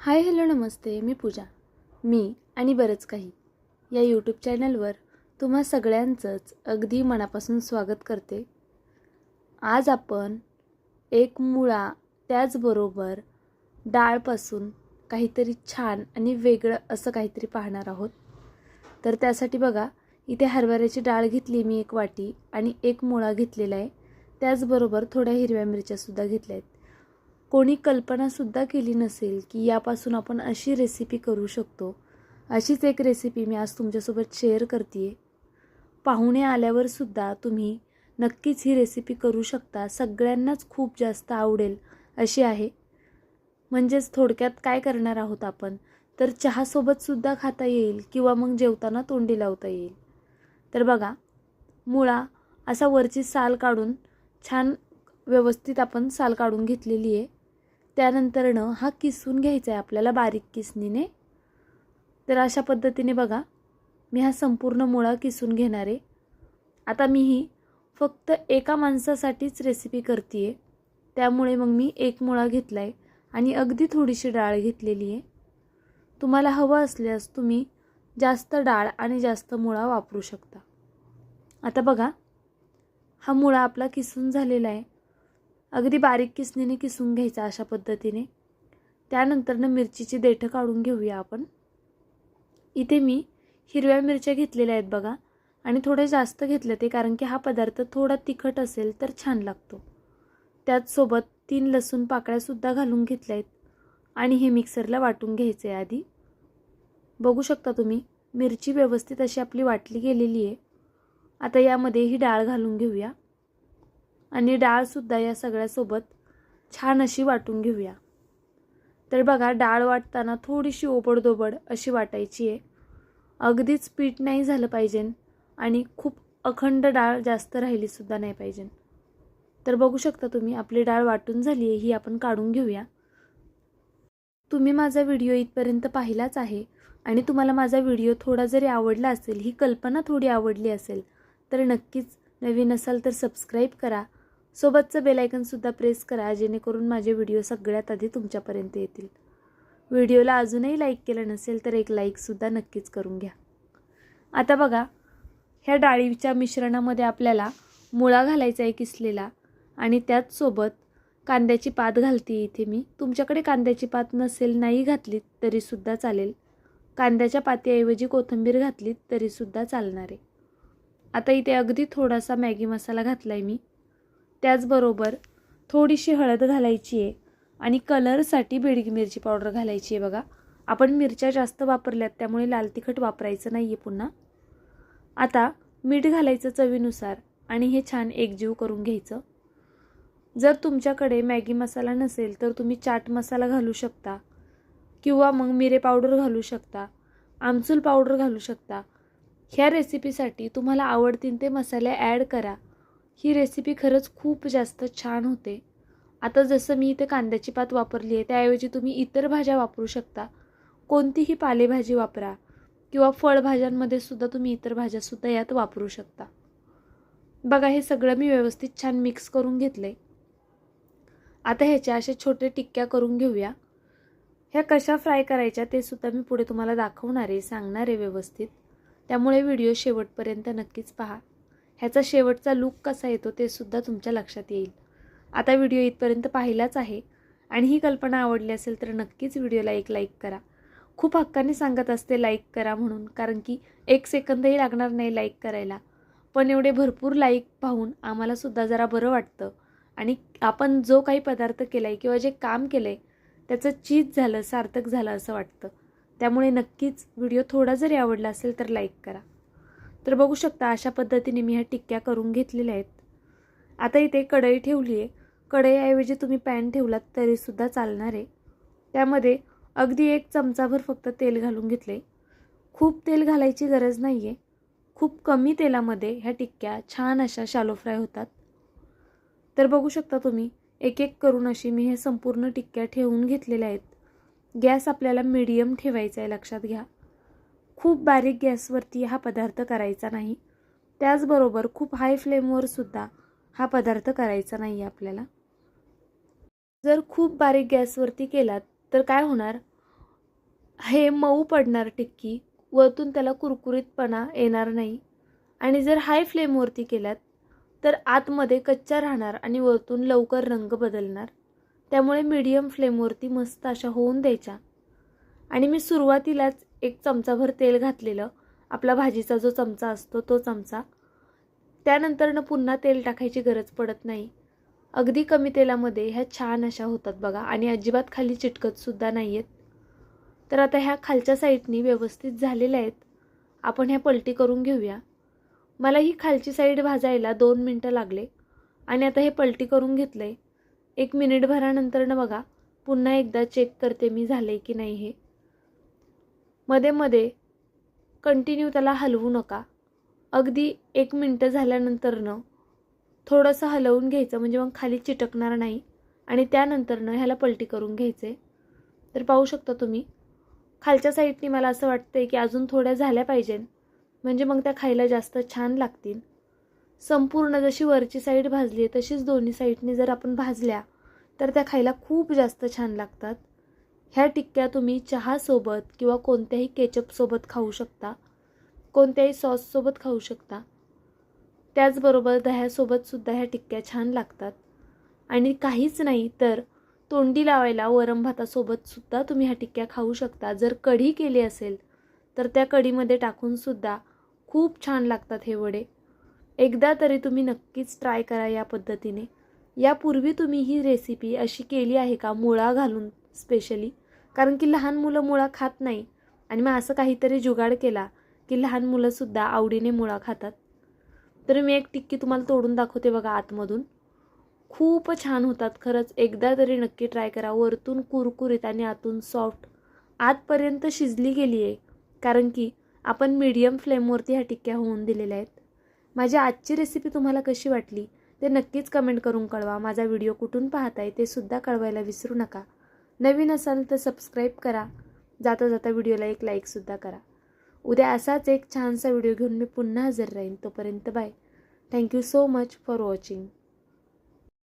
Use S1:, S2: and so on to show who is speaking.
S1: Hi hello नमस्ते मी पूजा. मी आणि बरंच काही. या यूट्यूब चॅनलवर तुम्हा सगळ्यांचंच अगदी मनापासून स्वागत करते. आज आपण एक मुळा त्याचबरोबर डाळपासून काहीतरी छान आणि वेगळं असं काहीतरी पाहणार आहोत. तर त्यासाठी बघा इथे हरभऱ्याची डाळ घेतली मी एक वाटी आणि एक मुळा घेतलेला आहे. त्याचबरोबर थोड्या हिरव्या मिरच्यासुद्धा घेतल्या आहेत. कोणी कल्पनासुद्धा केली नसेल की यापासून आपण अशी रेसिपी करू शकतो. अशीच एक रेसिपी मी आज तुमच्यासोबत शेअर करते आहे पाहुणे आल्यावरसुद्धा तुम्ही नक्कीच ही रेसिपी करू शकता. सगळ्यांनाच खूप जास्त आवडेल अशी आहे. म्हणजेच थोडक्यात काय करणार आहोत आपण? तर चहासोबतसुद्धा खाता येईल किंवा मग जेवताना तोंडी लावता येईल. तर बघा मुळा असा वरची साल काढून छान व्यवस्थित आपण साल काढून घेतलेली आहे त्यानंतरनं हा किसून घ्यायचा आहे आपल्याला बारीक किसणीने. तर अशा पद्धतीने बघा मी हा संपूर्ण मुळा किसून घेणार. आहे आता मी ही फक्त एका माणसासाठीच रेसिपी करते आहे त्यामुळे मग मी एक मुळा घेतला आहे आणि अगदी थोडीशी डाळ घेतलेली आहे तुम्हाला हवं असल्यास तुम्ही जास्त डाळ आणि जास्त मुळा वापरू शकता. आता बघा हा मुळा आपला किसून झालेला आहे अगदी बारीक किसणीने किसून घ्यायचा अशा पद्धतीने. त्यानंतरनं मिरचीची देठं काढून घेऊया आपण. इथे मी हिरव्या मिरच्या घेतलेल्या आहेत बघा. आणि थोडे जास्त घेतले ते कारण की हा पदार्थ थोडा तिखट असेल तर छान लागतो. त्याचसोबत तीन लसूण पाकळ्यासुद्धा घालून घेतल्या आहेत. आणि हे मिक्सरला वाटून घ्यायचे आहे आधी. बघू शकता तुम्ही मिरची व्यवस्थित अशी आपली वाटली गेलेली आहे. आता यामध्ये ही डाळ घालून घेऊया. आणि डाळसुद्धा या सगळ्यासोबत छान अशी वाटून घेऊया. तर बघा डाळ वाटताना थोडीशी ओबडदोबड अशी वाटायची आहे. अगदीच पीठ नाही झालं पाहिजे आणि खूप अखंड डाळ जास्त राहिलीसुद्धा नाही पाहिजे. तर बघू शकता तुम्ही आपली डाळ वाटून झाली आहे ही आपण काढून घेऊया. तुम्ही माझा व्हिडिओ इथपर्यंत पाहिलाच आहे आणि तुम्हाला माझा व्हिडिओ थोडा जरी आवडला असेल ही कल्पना थोडी आवडली असेल तर नक्कीच नवीन असाल तर सबस्क्राईब करा. सोबतचं बेलायकनसुद्धा प्रेस करा जेणेकरून माझे व्हिडिओ सगळ्यात आधी तुमच्यापर्यंत येतील. व्हिडिओला अजूनही लाईक केलं नसेल तर एक लाईकसुद्धा नक्कीच करून घ्या. आता बघा ह्या डाळीच्या मिश्रणामध्ये आपल्याला मुळा घालायचा आहे किसलेला आणि त्याचसोबत कांद्याची पात घालते इथे मी. तुमच्याकडे कांद्याची पात नसेल नाही घातलीत तरीसुद्धा चालेल. कांद्याच्या पातीऐवजी कोथिंबीर घातलीत तरीसुद्धा चालणार आहे. आता इथे अगदी थोडासा मॅगी मसाला घातला आहे मी. त्याचबरोबर थोडीशी हळद घालायची आहे आणि कलरसाठी बेडगी मिरची पावडर घालायची आहे बघा. आपण मिरच्या जास्त वापरल्यात त्यामुळे लाल तिखट वापरायचं नाही आहे पुन्हा. आता मीठ घालायचं चवीनुसार आणि हे छान एकजीव करून घ्यायचं. जर तुमच्याकडे मॅगी मसाला नसेल तर तुम्ही चाट मसाला घालू शकता किंवा मग मिरे पावडर घालू शकता आमचूल पावडर घालू शकता. ह्या रेसिपीसाठी तुम्हाला आवडतील ते मसाले ॲड करा. ही रेसिपी खरंच खूप जास्त छान होते. आता जसं मी इथे कांद्याची पात वापरली आहे त्याऐवजी तुम्ही इतर भाज्या वापरू शकता. कोणतीही पालेभाजी वापरा किंवा फळभाज्यांमध्ये सुद्धा तुम्ही इतर भाज्यासुद्धा यात वापरू शकता. बघा हे सगळं मी व्यवस्थित छान मिक्स करून घेतलं आहे आता ह्याच्या अशा छोटे टिक्क्या करून घेऊया. ह्या कशा फ्राय करायच्या ते सुद्धा मी पुढे तुम्हाला दाखवणार आहे सांगणार आहे व्यवस्थित. त्यामुळे व्हिडिओ शेवटपर्यंत नक्कीच पहा. ह्याचा शेवटचा लूक कसा येतो ते सुद्धा तुमच्या लक्षात येईल. आता व्हिडिओ इथपर्यंत पाहिलाच आहे. आणि ही कल्पना आवडली असेल तर नक्कीच व्हिडिओला एक लाईक करा. खूप हक्काने सांगत असते लाईक करा म्हणून कारण की एक सेकंदही लागणार नाही लाईक करायला. पण एवढे भरपूर लाईक पाहून आम्हालासुद्धा जरा बरं वाटतं. आणि आपण जो काही पदार्थ केला आहे किंवा जे काम केलं आहे त्याचं चीज झालं सार्थक झालं असं वाटतं. त्यामुळे नक्कीच व्हिडिओ थोडा जरी आवडला असेल तर लाईक करा. तर बघू शकता अशा पद्धतीने मी ह्या टिक्क्या करून घेतलेल्या आहेत. आता इथे कढई ठेवली आहे. कढईऐवजी तुम्ही पॅन ठेवलात तरीसुद्धा चालणार आहे. त्यामध्ये अगदी एक चमचाभर फक्त तेल घालून घेतले खूप तेल घालायची गरज नाही आहे खूप कमी तेलामध्ये ह्या टिक्क्या छान अशा शालो फ्राय होतात. तर बघू शकता तुम्ही एक एक करून अशी मी हे संपूर्ण टिक्क्या ठेवून घेतलेल्या आहेत. गॅस आपल्याला मीडियम ठेवायचा आहे लक्षात घ्या. खूप बारीक गॅसवरती हा पदार्थ करायचा नाही. त्याचबरोबर खूप हाय फ्लेमवर सुद्धा हा पदार्थ करायचा नाही आहे आपल्याला. जर खूप बारीक गॅसवरती केलात तर काय होणार? हे मऊ पडणार टिक्की वरतून त्याला कुरकुरीतपणा येणार नाही. आणि जर हाय फ्लेमवरती केल्यात तर आतमध्ये कच्च्या राहणार आणि वरतून लवकर रंग बदलणार. त्यामुळे मीडियम फ्लेमवरती मस्त अशा होऊन द्यायच्या. आणि मी सुरुवातीलाच एक चमचाभर तेल घातलेलं. आपला भाजीचा जो चमचा असतो तो चमचा. त्यानंतरनं पुन्हा तेल टाकायची गरज पडत नाही. अगदी कमी तेलामध्ये ह्या छान अशा होतात बघा. आणि अजिबात खाली चिटकतसुद्धा नाही आहेत तर आता ह्या खालच्या साईडनी व्यवस्थित झालेल्या आहेत. आपण ह्या पलटी करून घेऊया. मला ही खालची साईड भाजायला दोन मिनटं लागले. आणि आता हे पलटी करून घेतलं आहे एक मिनिटभरानंतरनं बघा. पुन्हा एकदा चेक करते मी झाले की नाही हे. मध्ये मध्ये कंटिन्यू त्याला हलवू नका. अगदी एक मिनटं झाल्यानंतरनं थोडंसं हलवून घ्यायचं म्हणजे मग खाली चिटकणार नाही आणि त्यानंतरनं ह्याला पलटी करून घ्यायचे. तर पाहू शकता तुम्ही खालच्या साईडनी मला असं वाटतं आहे की अजून थोड्या झाल्या पाहिजेन म्हणजे मग त्या खायला जास्त छान लागतील. संपूर्ण जशी वरची साईड भाजली आहे तशीच दोन्ही साईडने जर आपण भाजल्या तर त्या खायला खूप जास्त छान लागतात. ह्या टिक्क्या तुम्ही चहासोबत किंवा कोणत्याही केचपसोबत खाऊ शकता. कोणत्याही सॉससोबत खाऊ शकता. त्याचबरोबर दह्यासोबतसुद्धा ह्या टिक्क्या छान लागतात. आणि काहीच नाही तर तोंडी लावायला वरम भातासोबतसुद्धा तुम्ही ह्या टिक्क्या खाऊ शकता. जर कढी केली असेल तर त्या कढीमध्ये टाकूनसुद्धा खूप छान लागतात हे वडे. एकदा तरी तुम्ही नक्कीच ट्राय करा या पद्धतीने. यापूर्वी तुम्ही ही रेसिपी अशी केली आहे का? मुळा घालून स्पेशली कारण की लहान मुलं मुळा खात नाही. आणि मग असं काहीतरी जुगाड केला की लहान मुलंसुद्धा आवडीने मुळा खातात. तर मी एक टिक्की तुम्हाला तोडून दाखवते बघा आतमधून. खूप छान होतात खरंच. एकदा तरी नक्की ट्राय करा. वरतून कुरकुरीत आणि आतून सॉफ्ट. आतपर्यंत शिजली गेली आहे कारण की आपण मीडियम फ्लेमवरती ह्या टिक्क्या होऊन दिलेल्या आहेत. माझी आजची रेसिपी तुम्हाला कशी वाटली ते नक्कीच कमेंट करून कळवा. माझा व्हिडिओ कुठून पाहताय ते सुद्धा कळवायला विसरू नका. नवीन असाल तर सबस्क्राईब करा. जाता जाता व्हिडिओला एक लाईकसुद्धा करा. उद्या असाच एक छानसा व्हिडिओ घेऊन मी पुन्हा हजर राहीन. तोपर्यंत bye thank you so much for watching